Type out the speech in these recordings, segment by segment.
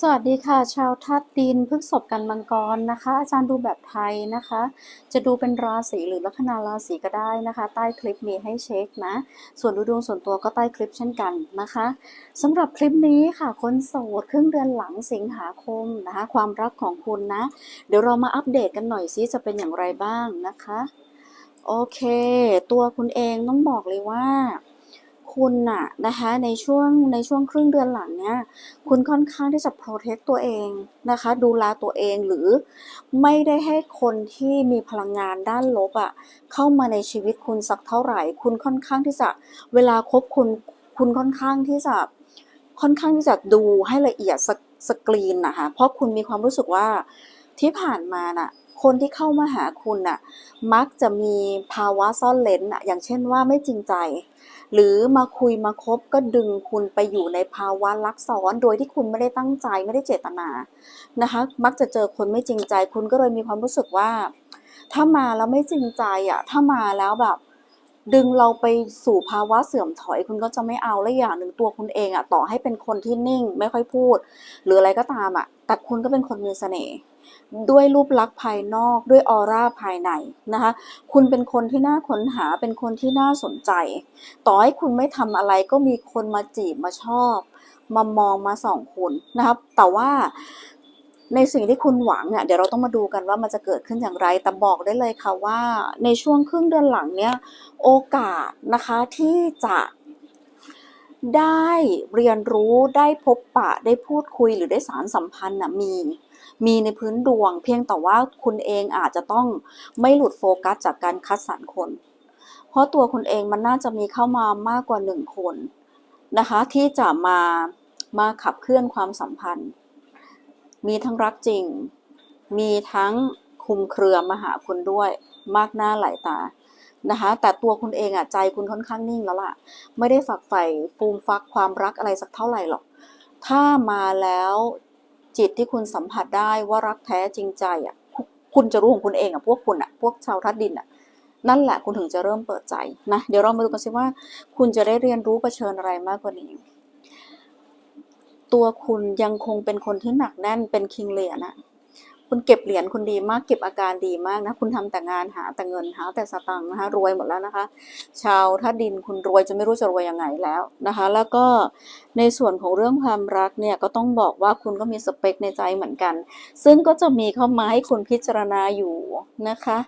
สวัสดีค่ะ ชาวธาตุดินพฤษภกันมังกรนะคะ อาจารย์ดูแบบไทยนะคะ จะดูเป็นราศีหรือลัคนาราศีก็ได้นะคะ ใต้คลิปมีให้เช็คนะ ส่วนดูดวงส่วนตัวก็ใต้คลิปเช่นกันนะคะสำหรับคลิปนี้ค่ะคนโสดครึ่งเดือนหลังสิงหาคมนะคะ ความรักของคุณนะ เดี๋ยวเรามาอัปเดตกันหน่อยซิจะเป็นอย่างไรบ้างนะคะ โอเค ตัวคุณเองต้องบอกเลยว่า คุณน่ะนะคะในช่วงในช่วงครึ่งเดือนหลังเนี้ยคุณค่อนข้างที่จะ protect ตัวเองนะคะ ดูแลตัวเองหรือไม่ได้ให้คนที่มีพลังงานด้านลบอะ่ะเข้ามาในชีวิตคุณสักเท่าไหร่ คุณค่อนข้างที่จะเวลาคบคุณคุณค่อนข้างที่จะค่อนข้างที่จะดูให้ละเอียดสกสกรีนนะคะเพราะคุณมีความรู้สึกว่าที่ผ่านมาน่ะคนที่เข้ามาหาคุณน่ะมักจะมีภาวะซ่อนเลนน่ะอย่างเช่นว่าไม่จริงใจ หรือมาคุยมาคบก็ดึงคุณไปอยู่ในภาวะลักซ้อน โดยที่คุณไม่ได้ตั้งใจไม่ได้เจตนานะคะ มักจะเจอคนไม่จริงใจ คุณก็เลยมีความรู้สึกว่า ถ้ามาแล้วไม่จริงใจอะถ้ามาแล้วแบบ ดึงเราไปสู่ภาวะเสื่อมถอย คุณก็จะไม่เอาและอย่างหนึ่งตัวคุณเองอะต่อให้เป็นคนที่นิ่ง ไม่ค่อยพูด หรืออะไรก็ตามอะแต่คุณก็เป็นคนมีเสน่ห์ ด้วยรูปลักษณ์ภายนอกด้วยออร่าภายในนะคะ คุณเป็นคนที่น่าค้นหาเป็นคนที่น่าสนใจ ต่อให้คุณไม่ทำอะไรก็มีคนมาจีบมาชอบ มามองมาส่องคุณนะครับ แต่ว่าในสิ่งที่คุณหวังเนี่ยเดี๋ยวเราต้องมาดูกันว่ามันจะเกิดขึ้นอย่างไร แต่บอกได้เลยค่ะว่าในช่วงครึ่งเดือนหลังเนี่ยโอกาสนะคะที่จะได้เรียนรู้ได้พบปะได้พูดคุยหรือได้สารสัมพันธ์นะมี มีในพื้นดวง เพียงแต่ว่าคุณเองอาจจะต้องไม่หลุดโฟกัสจากการคัดสรรคน เพราะตัวคุณเองมันน่าจะมีเข้ามามากกว่าหนึ่งคนนะคะที่จะมามาขับเคลื่อนความสัมพันธ์ มีทั้งรักจริง มีทั้งคุมเครือมาหาคุณด้วย มากหน้าหลายตานะคะแต่ตัวคุณเองอะใจคุณค่อนข้างนิ่งแล้วล่ะ ไม่ได้ฝักใฝ่ฟูมฟักความรักอะไรสักเท่าไหร่หรอก ถ้ามาแล้ว จิตที่คุณสัมผัสได้ว่ารักแท้จริงใจอะคุณจะรู้ของคุณเองอะพวกคุณอะพวกชาวทัดดินอะนั่นแหละคุณถึงจะเริ่มเปิดใจนะเดี๋ยวเรามาดูกันซิว่า คุณจะได้เรียนรู้เผชิญอะไรมากกว่านี้ ตัวคุณยังคงเป็นคนที่หนักแน่นเป็นคิงเลียนะ คุณเก็บเหรียญคุณดีมากเก็บอาการดีมากนะ คุณทำแต่งานหาแต่เงินหาแต่สตังค์นะคะรวยหมดแล้วนะคะ ชาวถ้าดินคุณรวยจะไม่รู้จะรวยยังไงแล้วนะคะ แล้วก็ในส่วนของเรื่องความรักเนี่ยก็ต้องบอกว่าคุณก็มีสเปคในใจเหมือนกัน ซึ่งก็จะมีเข้ามาให้คุณพิจารณาอยู่นะคะ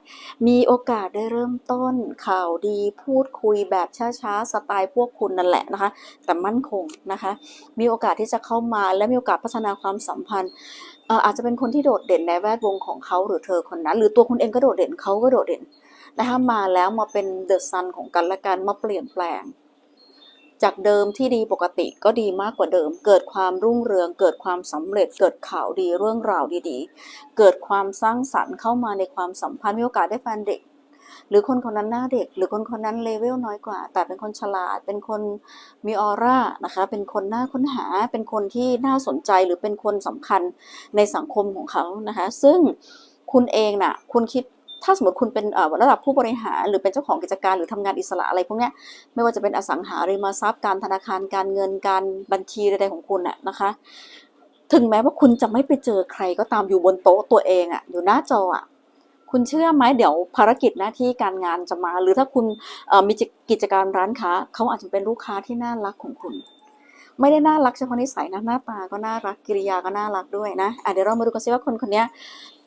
มีโอกาสได้เริ่มต้นข่าวดีพูดคุยแบบช้าๆสไตล์พวกคุณนั่นแหละนะคะ แต่มั่นคงนะคะ มีโอกาสที่จะเข้ามาและมีโอกาสพัฒนาความสัมพันธ์ อาจจะเป็นคนที่โดดเด่นในแวดวงของเขาหรือเธอคนนั้น หรือตัวคุณเองก็โดดเด่นเขาก็โดดเด่นนะคะมาแล้วมาเป็นเดอะซันของกันและกันมาเปลี่ยนแปลง จากเดิมที่ดีปกติก็ดีมากกว่าเดิม เกิดความรุ่งเรือง เกิดความสำเร็จ เกิดข่าวดีเรื่องราวดีๆ เกิดความสร้างสรรค์เข้ามาในความสัมพันธ์มีโอกาสได้แฟนเด็ก หรือคนคนนั้นหน้าเด็ก หรือคนคนนั้นเลเวลน้อยกว่า แต่เป็นคนฉลาด เป็นคนมีออร่านะคะ เป็นคนน่าค้นหา เป็นคนที่น่าสนใจหรือเป็นคนสำคัญในสังคมของเขานะคะ ซึ่งคุณเองน่ะคุณคิดถ้าสมมติคุณเป็นระดับผู้บริหารหรือเป็นเจ้าของกิจการหรือทำงานอิสระอะไรพวกนี้ไม่ว่าจะเป็นอสังหาริมทรัพย์การธนาคารการเงินการบัญชีใดๆของคุณน่ะนะคะ ถึงแม้ว่าคุณจะไม่ไปเจอใครก็ตามอยู่บนโต๊ะตัวเองอะอยู่หน้าจออะ คุณเชื่อไหมเดี๋ยวภารกิจหน้าที่การงานจะมา หรือถ้าคุณมีกิจการร้านค้าเขาอาจจะเป็นลูกค้าที่น่ารักของคุณ ไม่ได้น่ารักเฉพาะนิสัยนะหน้าตาก็น่ารักกิริยาก็น่ารักด้วยนะะเดี๋ยวเรามาดูกันซิว่าคนคนนี้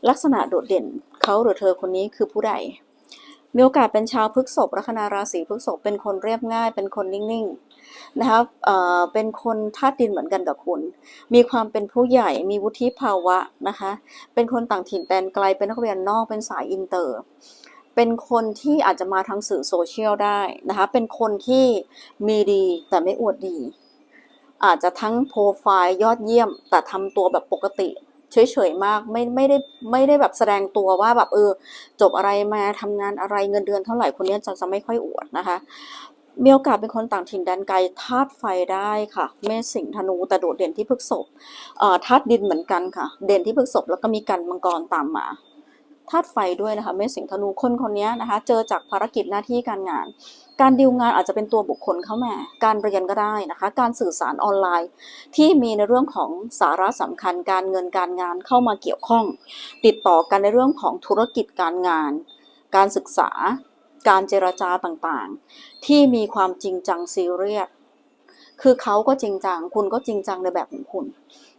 ลักษณะโดดเด่นเขาหรือเธอคนนี้คือผู้ใด มีโอกาสเป็นชาวพฤษภลัคนาราศีพฤษภเป็นคนเรียบง่าย เป็นคนนิ่งๆนะคะเอ่อเป็นคนธาตุดินเหมือนกันกับคุณ มีความเป็นผู้ใหญ่มีวุฒิภาวะนะคะ เป็นคนต่างถิ่นแดนไกลเป็นนักเรียนนอกเป็นสายอินเตอร์ เป็นคนที่อาจจะมาทางสื่อโซเชียลได้นะคะ เป็นคนที่มีดีแต่ไม่อวดดี อาจจะทั้งโปรไฟล์ยอดเยี่ยม แต่ทำตัวแบบปกติ เฉยๆมากไม่ไม่ได้ไม่ได้แบบแสดงตัวว่าแบบเออ จบอะไรมาทำงานอะไรเงินเดือนเท่าไหร่คนนี้จะจะไม่ค่อยอวดนะคะมีโอกาสเป็นคนต่างถิ่นแดนไกลธาตุไฟได้ค่ะ เมษสิงธนูแต่โดดเด่นที่พฤกษบธาตุดินเหมือนกันค่ะ เด่นที่พฤกษบแล้วก็มีกันมังกรตามมา ธาตุไฟด้วยนะคะเมษสิงธนูคนคนนี้นะคะ เจอจากภารกิจหน้าที่การงาน การดีลงานอาจจะเป็นตัวบุคคลเข้ามา การเรียนก็ได้นะคะ การสื่อสารออนไลน์ ที่มีในเรื่องของสาระสำคัญ การเงินการงานเข้ามาเกี่ยวข้อง ติดต่อกันในเรื่องของธุรกิจการงาน การศึกษา การเจรจาต่างๆ ที่มีความจริงจังซีเรียสคือเขาก็จริงจังคุณก็จริงจังในแบบของคุณ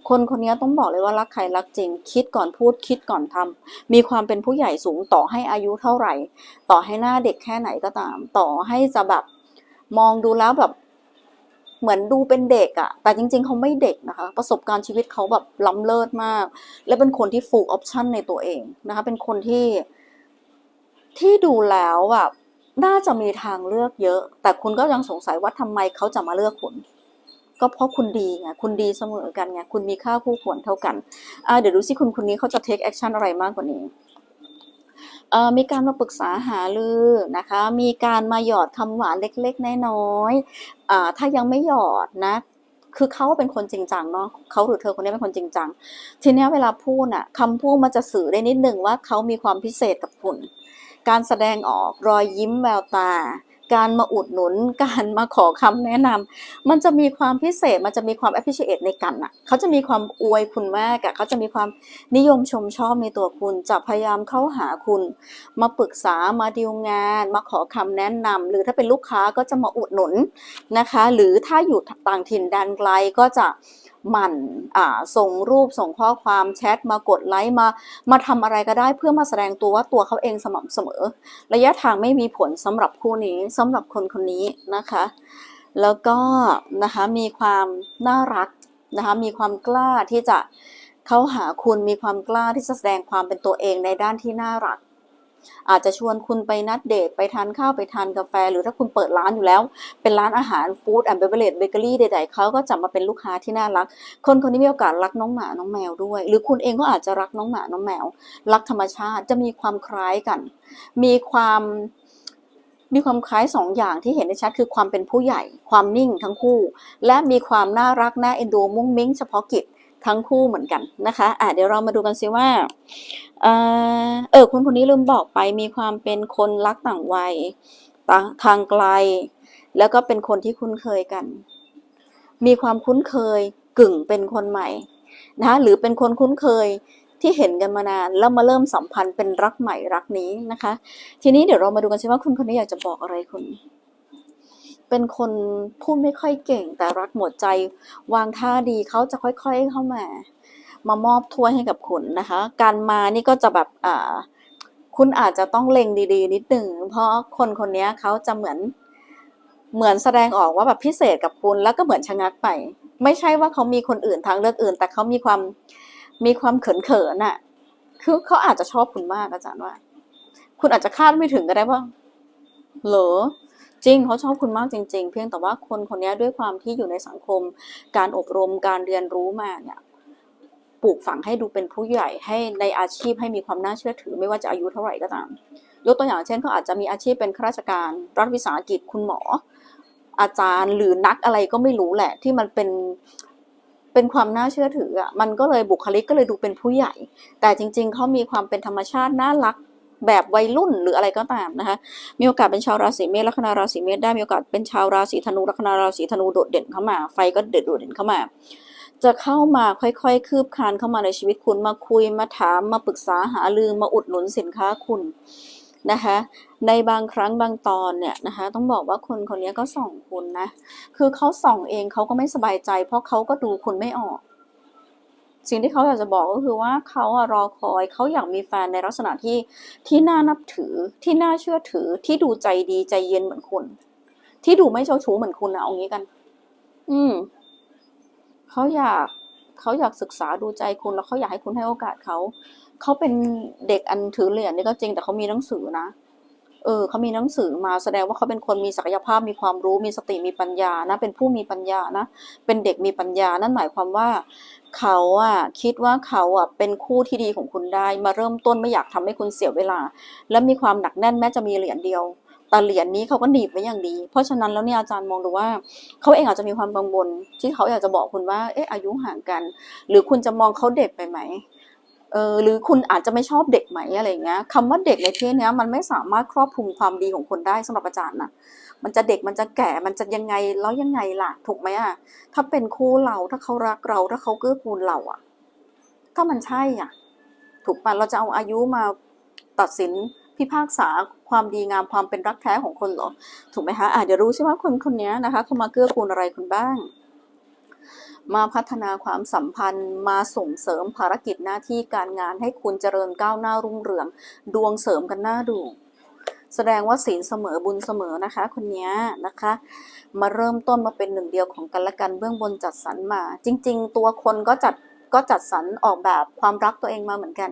คนคนนี้ต้องบอกเลยว่ารักใครรักจริง คิดก่อนพูดคิดก่อนทำมีความเป็นผู้ใหญ่สูงต่อให้อายุเท่าไหร่ ต่อให้หน้าเด็กแค่ไหนก็ตาม ต่อให้จะแบบมองดูแล้วแบบเหมือนดูเป็นเด็กอะแต่จริง ๆ เขาไม่เด็กนะคะ ประสบการณ์ชีวิตเขาแบบล้ำเลิศมาก และเป็นคนที่ full option ในตัวเองนะคะ เป็นคนที่ที่ดูแล้วแบบน่าจะมีทางเลือกเยอะ แต่คุณก็ยังสงสัยว่าทำไมเขาจะมาเลือกคุณ ก็เพราะคุณดีไงคุณดีเสมอกันไงคุณมีค่าคู่ควรเท่ากันเดี๋ยวดูสิคุณคนนี้เขาจะ take action อะไรมากกว่านี้มีการมาปรึกษาหารือนะคะ มีการมาหยอดคำหวานเล็กๆ น้อยๆถ้ายังไม่หยอดนะ คือเขาเป็นคนจริงจังเนาะเขาหรือเธอคนนี้เป็นคนจริงจัง ทีนี้เวลาพูดอะคำพูดมันจะสื่อได้นิดนึงว่าเขามีความพิเศษกับคุณ การแสดงออกรอยยิ้มแววตา การมาอุดหนุน การมาขอคำแนะนำมันจะมีความพิเศษ มันจะมีความ appreciate ในกันอะเขาจะมีความอวยคุณมากอะเขาจะมีความนิยมชมชอบในตัวคุณ จะพยายามเข้าหาคุณ มาปรึกษา มาดีลงาน มาขอคำแนะนำหรือถ้าเป็นลูกค้าก็จะมาอุดหนุนนะคะ หรือถ้าอยู่ต่างถิ่นแดนไกลก็จะ หมั่นส่งรูปส่งข้อความแชทมากดไลค์มา มาทำอะไรก็ได้เพื่อมาแสดงตัวว่าตัวเขาเองสม่ำเสมอ ระยะทางไม่มีผลสำหรับคู่นี้สำหรับคนคนนี้นะคะ แล้วก็นะคะมีความน่ารักนะคะมีความกล้าที่จะเข้าหาคุณมีความกล้าที่จะแสดงความเป็นตัวเองในด้านที่น่ารัก อาจจะชวนคุณไปนัดเดทไปทานข้าวไปทานกาแฟ หรือถ้าคุณเปิดร้านอยู่แล้ว เป็นร้านอาหารฟู้ดแอนด์เบเวอร์เรจเบเกอรี่ใดๆเขาก็จะมาเป็นลูกค้าที่น่ารัก คนคนนี้มีโอกาสรักน้องหมาน้องแมวด้วย หรือคุณเองก็อาจจะรักน้องหมาน้องแมว รักธรรมชาติจะมีความคล้ายกัน มีความมีความคล้ายสองอย่างที่เห็นได้ชัดคือความเป็นผู้ใหญ่ ความนิ่งทั้งคู่ และมีความน่ารักน่าเอ็นดู มุ้งมิ้งเฉพาะกิจ ทั้งคู่เหมือนกันนะคะอะเดี๋ยวเรามาดูกันซิว่า เออเออคนคนนี้ลืมบอกไปมีความเป็นคนรักต่างวัยทางไกล แล้วก็เป็นคนที่คุ้นเคยกัน มีความคุ้นเคยกึ่งเป็นคนใหม่นะคะหรือเป็นคนคุ้นเคยที่เห็นกันมานานแล้วมาเริ่มสัมพันธ์เป็นรักใหม่รักนี้นะคะ ทีนี้เดี๋ยวเรามาดูกันสิว่าคุณคนนี้อยากจะบอกอะไรคุณ เป็นคนพูดไม่ค่อยเก่ง แต่รักหมดใจ วางท่าดีเขาจะค่อยๆเข้ามา มามอบถ้วยให้กับคุณนะคะ การมานี่ก็จะแบบอ่าคุณอาจจะต้องเล็งดีๆ นิดหนึ่งเพราะคนคนนี้เขาจะเหมือนเหมือนแสดงออกว่าแบบพิเศษกับคุณแล้วก็เหมือนชะงักไป ไม่ใช่ว่าเขามีคนอื่นทางเลือกอื่น แต่เขามีความมีความเขินๆน่ะ คือเขาอาจจะชอบคุณมากอาจารย์ว่า คุณอาจจะคาดไม่ถึงก็ได้ว่าเหรอ จริงเขาชอบคุณมากจริง ๆ เพียงแต่ว่าคนคนนี้ด้วยความที่อยู่ในสังคม การอบรมการเรียนรู้มาเนี่ยปลูกฝังให้ดูเป็นผู้ใหญ่ให้ในอาชีพให้มีความน่าเชื่อถือ ไม่ว่าจะอายุเท่าไหร่ก็ตาม ยกตัวอย่างเช่นเขาอาจจะมีอาชีพเป็นข้าราชการรัฐวิสาหกิจคุณหมอ อาจารย์หรือนักอะไรก็ไม่รู้แหละ ที่มันเป็นเป็นความน่าเชื่อถืออะมันก็เลยบุคลิกก็เลยดูเป็นผู้ใหญ่ แต่จริง ๆเขามีความเป็นธรรมชาติน่ารัก แบบวัยรุ่นหรืออะไรก็ตามนะคะ มีโอกาสเป็นชาวราศีเมษลัคนาราศีเมษได้มีโอกาสเป็นชาวราศีธนูลัคนาราศีธนูโดดเด่นเข้ามา ไฟก็เด็ดโดดเด่นเข้ามา จะเข้ามาค่อยๆ คืบคานเข้ามาในชีวิตคุณมาคุยมาถามมาปรึกษาหารือมาอุดหนุนสินค้าคุณนะคะในบางครั้งบางตอนเนี่ยนะคะต้องบอกว่าคนคนนี้ก็ส่องคุณนะ คือเขาส่องเองเขาก็ไม่สบายใจ เพราะเขาก็ดูคุณไม่ออก สิ่งที่เขาอยากจะบอกก็คือว่าเขาอะรอคอยเขาอยากมีแฟนในลักษณะที่ที่น่านับถือที่น่าเชื่อถือที่ดูใจดีใจเย็นเหมือนคุณ ที่ดูไม่เจ้าชู้เหมือนคุณนะเอางี้กัน อืมเขาอยากเขาอยากศึกษาดูใจคุณแล้วเขาอยากให้คุณให้โอกาสเขาเขาเป็นเด็กอันถือเหรียญนี่ก็จริงแต่เขามีหนังสือนะ เออเขามีหนังสือมาแสดงว่าเขาเป็นคนมีศักยภาพมีความรู้มีสติมีปัญญานะ เป็นผู้มีปัญญานะ เป็นเด็กมีปัญญา นั่นหมายความว่าเขาอะคิดว่าเขาอะเป็นคู่ที่ดีของคุณได้ มาเริ่มต้นไม่อยากทำให้คุณเสียเวลา และมีความหนักแน่นแม้จะมีเหรียญเดียวแต่เหรียญนี้เขาก็หนีบไว้อย่างดี เพราะฉะนั้นแล้วเนี่ยอาจารย์มองดูว่า เขาเองอาจจะมีความกังวลที่เขาอยากจะบอกคุณว่า เอ๊ะอายุห่างกัน หรือคุณจะมองเขาเด็กไปไหม เออหรือคุณอาจจะไม่ชอบเด็กไหมอะไรอย่างเงี้ยคำว่าเด็กในที่เนี้ยมันไม่สามารถครอบคลุมความดีของคนได้สำหรับอาจารย์นะมันจะเด็กมันจะแก่มันจะยังไงแล้วยังไงล่ะถูกไหมอะถ้าเป็นคู่เราถ้าเขารักเราถ้าเขาเกื้อกูลเราอะ ถ้ามันใช่อะ ถูกปะเราจะเอาอายุมาตัดสินพิพากษาความดีงามความเป็นรักแท้ของคนหรอ ถูกไหมคะอะเดี๋ยวรู้ใช่ไหมคนคนนี้นะคะเขามาเกื้อกูลอะไรคุณบ้าง มาพัฒนาความสัมพันธ์ มาส่งเสริมภารกิจหน้าที่การงานให้คุณเจริญก้าวหน้ารุ่งเรือง ดวงเสริมกันหน้าดูแสดงว่าศีลเสมอบุญเสมอนะคะ คนนี้นะคะ มาเริ่มต้นมาเป็นหนึ่งเดียวของกันและกันเบื้องบนจัดสรรมา จริง ๆ ตัวคนก็จัดก็จัดสรรออกแบบความรักตัวเองมาเหมือนกัน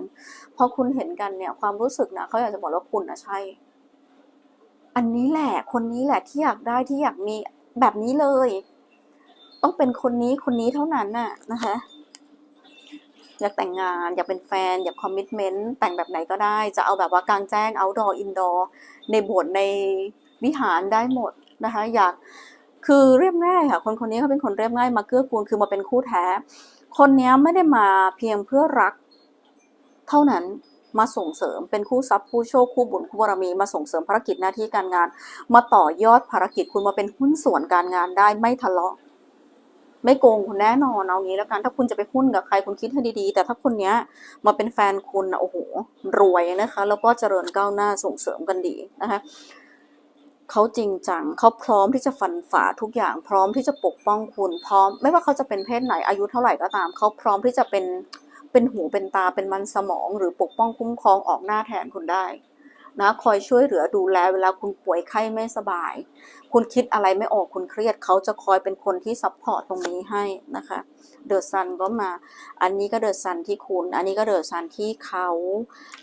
พอคุณเห็นกันเนี่ยความรู้สึกนะเขาอยากจะบอกว่าคุณนะใช่ อันนี้แหละคนนี้แหละที่อยากได้ที่อยากมีแบบนี้เลย ต้องเป็นคนนี้คนนี้เท่านั้นน่ะนะคะ อยากแต่งงานอยากเป็นแฟน อยากคอมมิชเมนต์แต่งแบบไหนก็ได้ จะเอาแบบว่ากลางแจ้ง outdoor indoor ในโบสถ์ในวิหารได้หมดนะคะ อยากคือเรียบง่ายค่ะ คนคนนี้เขาเป็นคนเรียบง่ายมาเกื้อกูลคือมาเป็นคู่แท้ คนนี้ไม่ได้มาเพียงเพื่อรัก เท่านั้นมาส่งเสริมเป็นคู่ทรัพย์คู่โชคคู่บุญคู่บารมีมาส่งเสริมภารกิจหน้าที่การงาน มาต่อยอดภารกิจคุณมาเป็นหุ้นส่วนการงานได้ไม่ทะเลาะ ไม่โกงคุณแน่นอนเอางี้แล้วกันถ้าคุณจะไปหุ้นกับใครคุณคิดให้ดีๆ แต่ถ้าคนเนี้ยมาเป็นแฟนคุณนะโอ้โหรวยนะคะ แล้วก็เจริญก้าวหน้าส่งเสริมกันดีนะคะเขาจริงจังเขาพร้อมที่จะฟันฝ่าทุกอย่าง พร้อมที่จะปกป้องคุณพร้อม ไม่ว่าเขาจะเป็นเพศไหนอายุเท่าไหร่ก็ตาม เขาพร้อมที่จะเป็นเป็นหูเป็นตาเป็นมันสมอง หรือปกป้องคุ้มครองออกหน้าแทนคุณได้ นะคอยช่วยเหลือดูแลเวลาคุณป่วยไข้ไม่สบาย คุณคิดอะไรไม่ออกคุณเครียดเขาจะคอยเป็นคนที่ซัพพอร์ตตรงนี้ให้นะคะเดอะซันก็มา อันนี้ก็เดอะซันที่คุณ อันนี้ก็เดอะซันที่เขา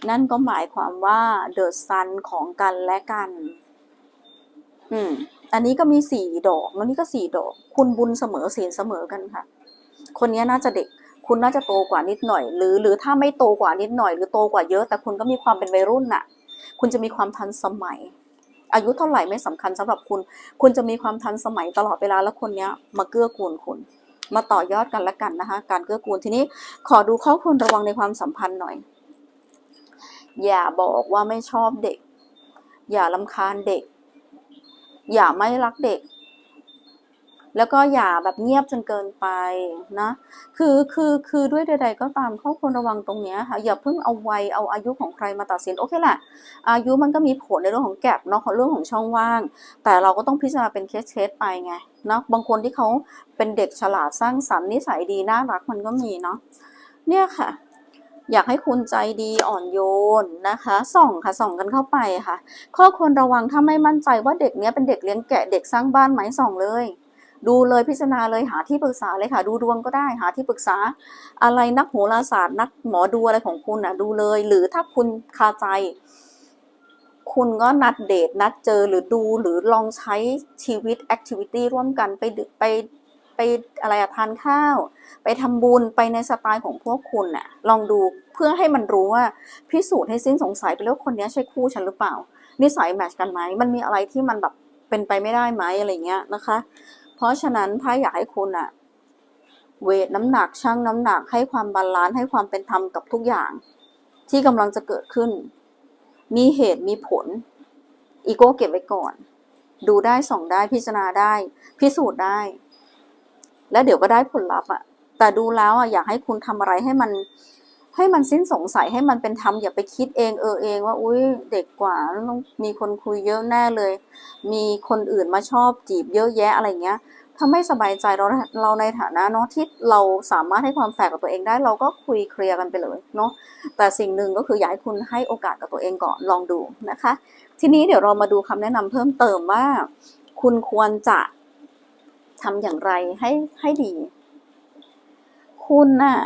นั่นก็หมายความว่าเดอะซันของกันและกัน อืม อันนี้ก็มีสี่ดอกแล้วนี่ก็สี่ดอก คุณบุญเสมอศีลเสมอกันค่ะ คนนี้น่าจะเด็กคุณน่าจะโตกว่านิดหน่อย หรือหรือถ้าไม่โตกว่านิดหน่อย หรือโตกว่าเยอะ แต่คุณก็มีความเป็นวัยรุ่นน่ะ คุณจะมีความทันสมัย อายุเท่าไหร่ไม่สำคัญสำหรับคุณ คุณจะมีความทันสมัยตลอดเวลาแล้วคนเนี้ยมาเกื้อกูลคุณมาต่อยอดกันละกันนะคะ การเกื้อกูลทีนี้ขอดูข้อควรระวังในความสัมพันธ์หน่อย อย่าบอกว่าไม่ชอบเด็ก อย่าลำคาญเด็ก อย่าไม่รักเด็ก แล้วก็อย่าแบบเงียบจนเกินไปนะ คือคือคือด้วยใด ๆ ก็ตามข้อควรระวังตรงนี้ค่ะ อย่าเพิ่งเอาวัยเอาอายุของใครมาตัดสิน โอเคแหละ อายุมันก็มีผลในเรื่องของแก็บเนาะของเรื่องของช่องว่าง แต่เราก็ต้องพิจารณาเป็นเคสๆไปไงเนาะ บางคนที่เขาเป็นเด็กฉลาดสร้างสรรค์นิสัยดีน่ารักมันก็มีเนาะ เนี่ยค่ะอยากให้คุณใจดีอ่อนโยนนะคะ ส่องค่ะส่องกันเข้าไปค่ะ ข้อควรระวังถ้าไม่มั่นใจว่าเด็กเนี้ยเป็นเด็กเลี้ยงแกะเด็กสร้างบ้านไหมส่องเลย ดูเลยพิจารณาเลยหาที่ปรึกษาเลยค่ะ ดูดวงก็ได้หาที่ปรึกษา อะไรนักโหราศาสตร์ นักหมอดูอะไรของคุณอะดูเลย หรือถ้าคุณคาใจ คุณก็นัดเดทนัดเจอหรือดูหรือลองใช้ชีวิตแอคทิวิตี้ร่วมกันไปไปไปอะไรอะทานข้าว ไปทำบุญไปในสไตล์ของพวกคุณน่ะลองดูเพื่อให้มันรู้ว่าพิสูจน์ให้สิ้นสงสัยไปแล้วคนนี้ใช่คู่ฉันหรือเปล่า นิสัยแมทชกันไหมมันมีอะไรที่มันแบบเป็นไปไม่ได้ไหมอะไรเงี้ยนะคะ เพราะฉะนั้นถ้าอยากให้คุณอะเวทน้ำหนักชั่งน้ำหนักให้ความบาลานซ์ให้ความเป็นธรรมกับทุกอย่าง ที่กำลังจะเกิดขึ้น มีเหตุมีผล อีโก้เก็บไว้ก่อน ดูได้ส่องได้พิจารณาได้ พิสูจน์ได้ แล้วเดี๋ยวก็ได้ผลลัพธ์อะแต่ดูแล้วอะอยากให้คุณทำอะไรให้มัน ให้มันสิ้นสงสัยให้มันเป็นธรรมอย่าไปคิดเองเออเองว่าอุ้ยเด็กกว่าต้องมีคนคุยเยอะแน่เลย มีคนอื่นมาชอบจีบเยอะแยะอะไรเงี้ยถ้าไม่สบายใจเราเราในฐานะเนาะที่เราสามารถให้ความแฟร์กับตัวเองได้ เราก็คุยเคลียร์กันไปเลยเนาะแต่สิ่งหนึ่งก็คืออยากให้คุณให้โอกาสกับตัวเองก่อนลองดูนะคะ ทีนี้เดี๋ยวเรามาดูคำแนะนำเพิ่มเติมว่า คุณควรจะทำอย่างไรให้ให้ดี คุณน่ะ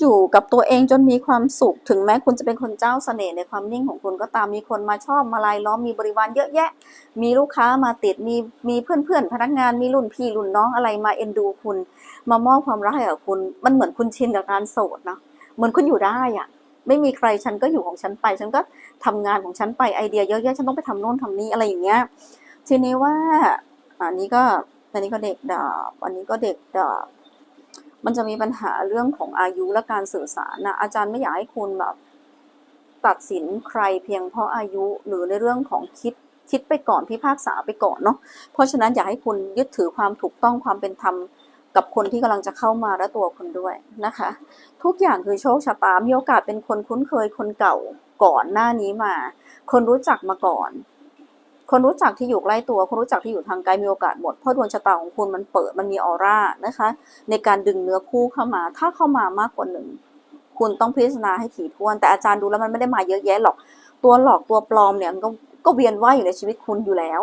อยู่กับตัวเองจนมีความสุข ถึงแม้คุณจะเป็นคนเจ้าเสน่ห์ในความนิ่งของคุณก็ตามมีคนมาชอบมาลายล้อมมีบริวารเยอะแยะ มีลูกค้ามาติดมีมีเพื่อนเพื่อนพนักงานมีรุ่นพี่รุ่นน้องอะไรมาเอ็นดูคุณ มามอบความรักให้กับคุณ มันเหมือนคุณชินกับการโสดเนาะเหมือนคุณอยู่ได้อะไม่มีใครฉันก็อยู่ของฉันไป ฉันก็ทำงานของฉันไปไอเดียเยอะแยะฉันต้องไปทำโน่นทำนี่อะไรอย่างเงี้ยทีนี้ว่าอันนี้ก็อันนี้ก็เด็กดาบอันนี้ก็เด็กดาบ มันจะมีปัญหาเรื่องของอายุและการสื่อสารนะอาจารย์ไม่อยากให้คุณแบบตัดสินใครเพียงเพราะอายุหรือในเรื่องของคิดคิดไปก่อนพิพากษาไปก่อนเนาะเพราะฉะนั้นอยากให้คุณยึดถือความถูกต้องความเป็นธรรมกับคนที่กำลังจะเข้ามาและตัวคุณด้วยนะคะ ทุกอย่างคือโชคชะตามีโอกาสเป็นคนคุ้นเคยคนเก่าก่อนหน้านี้มา คนรู้จักมาก่อน คนรู้จักที่อยู่ใกล้ตัว คนรู้จักที่อยู่ทางไกลมีโอกาสหมด เพราะดวงชะตาของคุณมันเปิดมันมีออร่านะคะ ในการดึงเนื้อคู่เข้ามา ถ้าเข้ามามากกว่าหนึ่งคุณต้องพิจารณาให้ถี่ถ้วน แต่อาจารย์ดูแล้วมันไม่ได้มาเยอะแยะหรอก ตัวหลอกตัวปลอมเนี่ยมันก็ก็เวียนว่ายอยู่ในชีวิตคุณอยู่แล้ว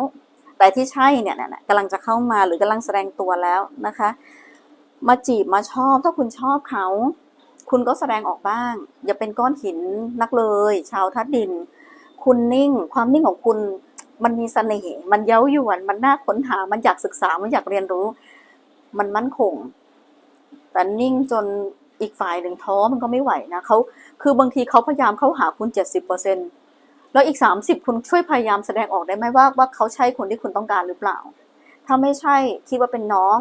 แต่ที่ใช่เนี่ยนะกำลังจะเข้ามาหรือกำลังแสดงตัวแล้วนะคะ มาจีบมาชอบถ้าคุณชอบเขาคุณก็แสดงออกบ้าง อย่าเป็นก้อนหินนักเลย ชาวทัดดิน คุณนิ่ง ความนิ่งของคุณ มันมีเสน่ห์มันเย้ายวน มันน่าค้นหา มันอยากศึกษา มันอยากเรียนรู้ มันมั่นคง แต่นิ่งจนอีกฝ่ายหนึ่งท้อมันก็ไม่ไหวนะเขาคือบางทีเขาพยายามเข้าหาคุณเจ็ดสิบเปอร์เซ็นแล้วอีกสามสิบคุณช่วยพยายามแสดงออกได้ไหมว่าว่าเขาใช่คนที่คุณต้องการหรือเปล่า ถ้าไม่ใช่คิดว่าเป็นน้อง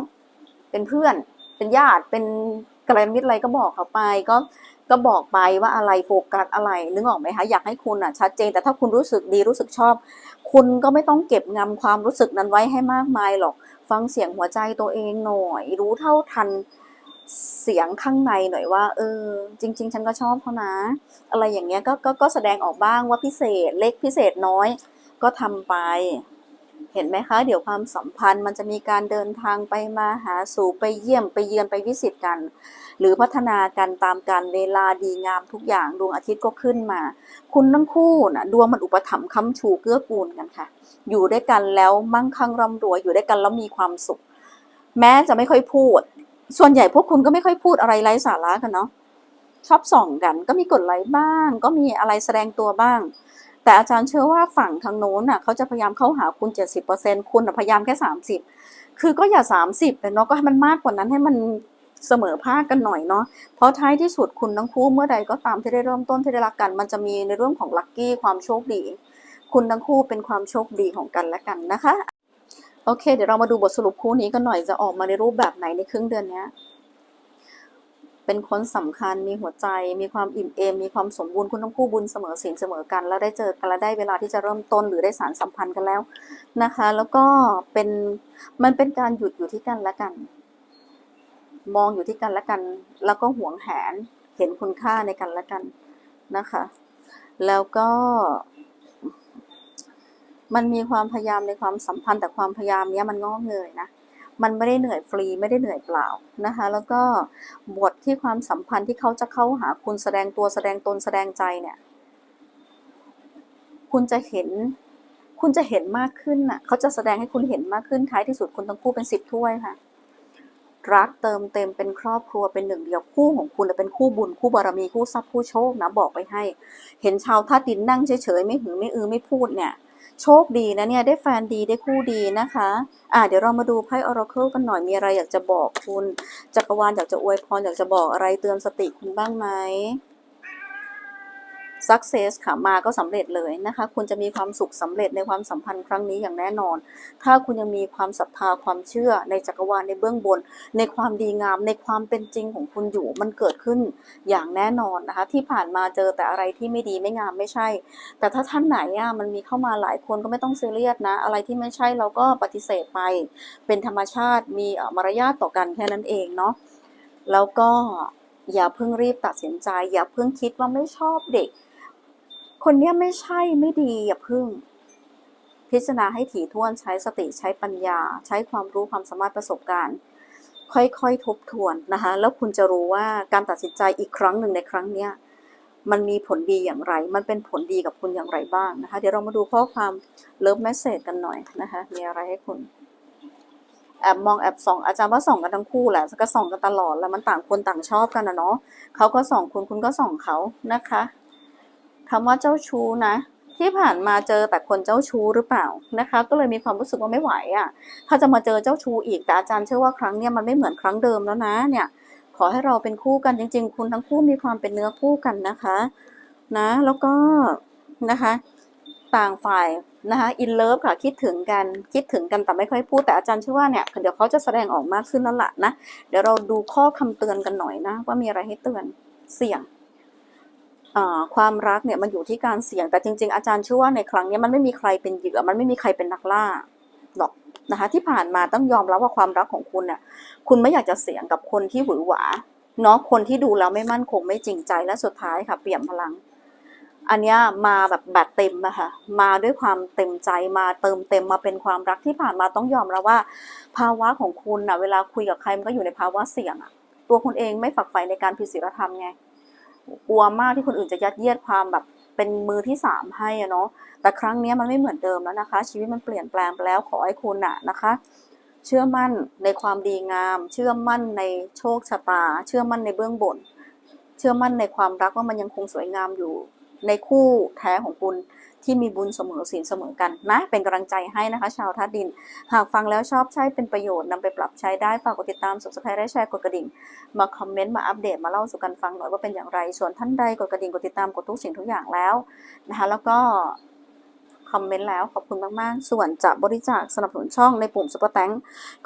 เป็นเพื่อน เป็นญาติเป็นกระไรมิตรอะไรก็บอกเขาไป ก็ ก็บอกไปว่าอะไรโฟกัสอะไรนึกออกไหมคะอยากให้คุณอะชัดเจน แต่ถ้าคุณรู้สึกดีรู้สึกชอบ คุณก็ไม่ต้องเก็บงำความรู้สึกนั้นไว้ให้มากมายหรอก ฟังเสียงหัวใจตัวเองหน่อย รู้เท่าทันเสียงข้างในหน่อยว่า เออ จริง ๆ ฉันก็ชอบเขานะ อะไรอย่างเงี้ยก็ก็ก็แสดงออกบ้างว่าพิเศษเล็กพิเศษน้อย ก็ทำไป เห็นไหมคะ เดี๋ยวความสัมพันธ์มันจะมีการเดินทางไปมาหาสู่ไปเยี่ยมไปเยือนไปวิสิตกัน หรือพัฒนากันตามการเวลาดีงามทุกอย่างดวงอาทิตย์ก็ขึ้นมา คุณทั้งคู่นะดวงมันอุปถัมภ์ค้ำชูเกื้อกูลกันค่ะ อยู่ด้วยกันแล้วมั่งคั่งร่ำรวยอยู่ด้วยกันแล้วมีความสุข แม้จะไม่ค่อยพูด ส่วนใหญ่พวกคุณก็ไม่ค่อยพูดอะไรไร้สาระกันเนาะชอบส่องกันก็มีกดไลค์บ้าง ก็มีอะไรแสดงตัวบ้าง แต่อาจารย์เชื่อว่าฝั่งทางโน้นน่ะเขาจะพยายามเข้าหาคุณ 70%คุณน่ะพยายามแค่ 30 คือก็อย่า 30 เลยเนาะก็ให้มันมากกว่านั้นให้มัน เสมอภาคกันหน่อยเนาะ เพราะท้ายที่สุดคุณทั้งคู่เมื่อใดก็ตามที่ได้เริ่มต้นที่ได้รักกัน มันจะมีในเรื่องของลัคกี้ความโชคดี คุณทั้งคู่เป็นความโชคดีของกันและกันนะคะ โอเค เดี๋ยวเรามาดูบทสรุปคู่นี้กันหน่อยจะออกมาในรูปแบบไหนในครึ่งเดือนนี้เป็นคนสำคัญมีหัวใจ มีความอิ่มเอม มีความสมบูรณ์คุณทั้งคู่บุญเสมอศีลเสมอกัน แล้วได้เจอกันแล้วได้เวลาที่จะเริ่มต้นหรือได้สารสัมพันธ์กันแล้วนะคะ แล้วก็เป็นมันเป็นการหยุดอยู่ที่กันและกัน มองอยู่ที่กันและกัน แล้วก็หวงแหนเห็นคุณค่าในกันและกันนะคะ แล้วก็ มันมีความพยายามในความสัมพันธ์แต่ความพยายามเนี้ยมันงอกเงยนะมันไม่ได้เหนื่อยฟรีไม่ได้เหนื่อยเปล่านะคะ แล้วก็บทที่ความสัมพันธ์ที่เขาจะเข้าหาคุณแสดงตัวแสดงตนแสดงใจเนี่ย คุณจะเห็น คุณจะเห็นมากขึ้นน่ะ เขาจะแสดงให้คุณเห็นมากขึ้นท้ายที่สุดคุณทั้งคู่เป็นสิบถ้วยค่ะ รักเติมเต็มเป็นครอบครัวเป็นหนึ่งเดียวคู่ของคุณน่ะเป็นคู่บุญคู่บารมีคู่ทรัพย์คู่โชคนะบอกไปให้ เห็นชาวท่าตุดินนั่งเฉยๆไม่หือไม่อือไม่พูดเนี่ยโชคดีนะเนี่ยได้แฟนดีได้คู่ดีนะคะ อ่าเดี๋ยวเรามาดูไพ่ออร์เคิลกันหน่อยมีอะไรอยากจะบอกคุณ จักรวาลอยากจะอวยพรอยากจะบอกอะไรเตือนสติคุณบ้างไหม success ค่ะมาก็สำเร็จเลยนะคะ คุณจะมีความสุขสำเร็จในความสัมพันธ์ครั้งนี้อย่างแน่นอน ถ้าคุณยังมีความศรัทธาความเชื่อในจักรวาลในเบื้องบน ในความดีงามในความเป็นจริงของคุณอยู่มันเกิดขึ้นอย่างแน่นอนนะคะ ที่ผ่านมาเจอแต่อะไรที่ไม่ดีไม่งามไม่ใช่ แต่ถ้าท่านไหนอะมันมีเข้ามาหลายคนก็ไม่ต้องซีเรียสนะ อะไรที่ไม่ใช่เราก็ปฏิเสธไป เป็นธรรมชาติมีมารยาทต่อกันแค่นั้นเองเนาะแล้วก็อย่าเพิ่งรีบตัดสินใจ อย่าเพิ่งคิดว่าไม่ชอบเด็ก คนเนี้ยไม่ใช่ไม่ดีอย่าพิ่ง พิจารณาให้ถี่ถ้วนใช้สติใช้ปัญญา ใช้ความรู้ความสามารถประสบการณ์ ค่อยๆทบทวนนะคะแล้วคุณจะรู้ว่าการตัดสินใจอีกครั้งหนึ่งในครั้งเนี้ยมันมีผลดีอย่างไร มันเป็นผลดีกับคุณอย่างไรบ้างนะคะ เดี๋ยวเรามาดูข้อความเลิฟแมสเซจกันหน่อยนะคะ มีอะไรให้คุณ แอบมองแอบส่อง อาจารย์ว่าส่องกันทั้งคู่แหละ ก็ส่องกันตลอดแล้วมันต่างคนต่างชอบกันนะเนาะเขาก็ส่องคุณคุณก็ส่องเขานะคะ คำว่าเจ้าชู้นะ ที่ผ่านมาเจอแต่คนเจ้าชู้หรือเปล่านะคะ ก็เลยมีความรู้สึกว่าไม่ไหวอะ ถ้าจะมาเจอเจ้าชู้อีกแต่อาจารย์เชื่อว่าครั้งเนี้ยมันไม่เหมือนครั้งเดิมแล้วนะเนี่ย ขอให้เราเป็นคู่กันจริง ๆ คุณทั้งคู่มีความเป็นเนื้อคู่กันนะคะ นะ แล้วก็นะคะต่างฝ่ายนะคะอินเลิฟค่ะคิดถึงกันคิดถึงกันแต่ไม่ค่อยพูดแต่อาจารย์เชื่อว่าเนี่ยเดี๋ยวเขาจะแสดงออกมากขึ้นแล้วล่ะนะ เดี๋ยวเราดูข้อคำเตือนกันหน่อยนะ ว่ามีอะไรให้เตือนเสี่ยง ความรักเนี่ยมันอยู่ที่การเสี่ยง แต่จริง ๆ อาจารย์เชื่อว่าในครั้งนี้มันไม่มีใครเป็นเหยื่อมันไม่มีใครเป็นนักล่าหรอกนะคะที่ผ่านมาต้องยอมรับว่าความรักของคุณเนี่ยคุณไม่อยากจะเสี่ยงกับคนที่หวือหวาเนาะคนที่ดูแล้วไม่มั่นคงไม่จริงใจและสุดท้ายค่ะ เปี่ยมพลัง อันนี้มาแบบแบตเต็มอะค่ะมาด้วยความเต็มใจมาเติมเต็มมาเป็นความรักที่ผ่านมาต้องยอมแล้วว่า ภาวะของคุณอะเวลาคุยกับใครมันก็อยู่ในภาวะเสี่ยงอะตัวคุณเองไม่ฝักใฝ่ในการผิดศีลธรรมไง กลัวมากที่คนอื่นจะยัดเยียดความแบบเป็นมือที่สามให้อะเนาะแต่ครั้งนี้มันไม่เหมือนเดิมแล้วนะคะ ชีวิตมันเปลี่ยนแปลงไปแล้วขอให้คุณอะนะคะ เชื่อมั่นในความดีงาม เชื่อมั่นในโชคชะตา เชื่อมั่นในเบื้องบน เชื่อมั่นในความรักว่ามันยังคงสวยงามอยู่ในคู่แท้ของคุณ ที่มีบุญเสมอศีลเสมอกันนะเป็นกำลังใจให้นะคะ ชาวธาตุดิน หากฟังแล้วชอบใช้เป็นประโยชน์นำไปปรับใช้ได้ฝากกดติดตามส u b s c r i b e และแชร์กดกระดิ่ง มาคอมเมนต์มาอัปเดตมาเล่าสู่กันฟังหน่อยว่าเป็นอย่างไรส่วนท่านใดกดกระดิ่งกดติดตามกดทุกสิ่งทุกอย่างแล้วนะคะแล้วก็ คอมเมนต์แล้วขอบคุณมาก ๆ ส่วนจะบริจาคสนับสนุนช่องในปุ่ม Super t h a n k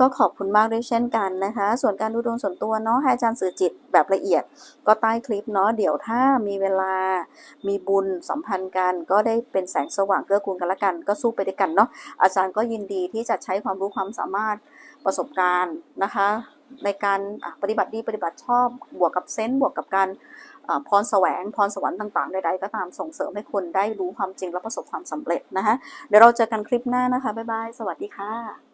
ก็ขอบคุณมากด้วยเช่นกันนะคะ ส่วนการดูดวงส่วนตัวเนาะให้อาจารย์สื่อจิตแบบละเอียด ก็ใต้คลิปเนาะเดี๋ยวถ้ามีเวลามีบุญสัมพันธ์กัน ก็ได้เป็นแสงสว่างเกื้อกูลกันละกัน ก็สู้ไปด้วยกันเนาะอาจารย์ก็ยินดีที่จะใช้ความรู้ความสามารถประสบการณ์นะคะ ในการปฏิบัติดีปฏิบัติชอบ บวกกับเซนส์บวกกับการ พรแสวงพรสวรรค์ต่างๆใดๆก็ตามส่งเสริมให้คนได้รู้ความจริงและประสบความสำเร็จนะคะเดี๋ยวเราเจอกันคลิปหน้านะคะบ๊ายบายสวัสดีค่ะ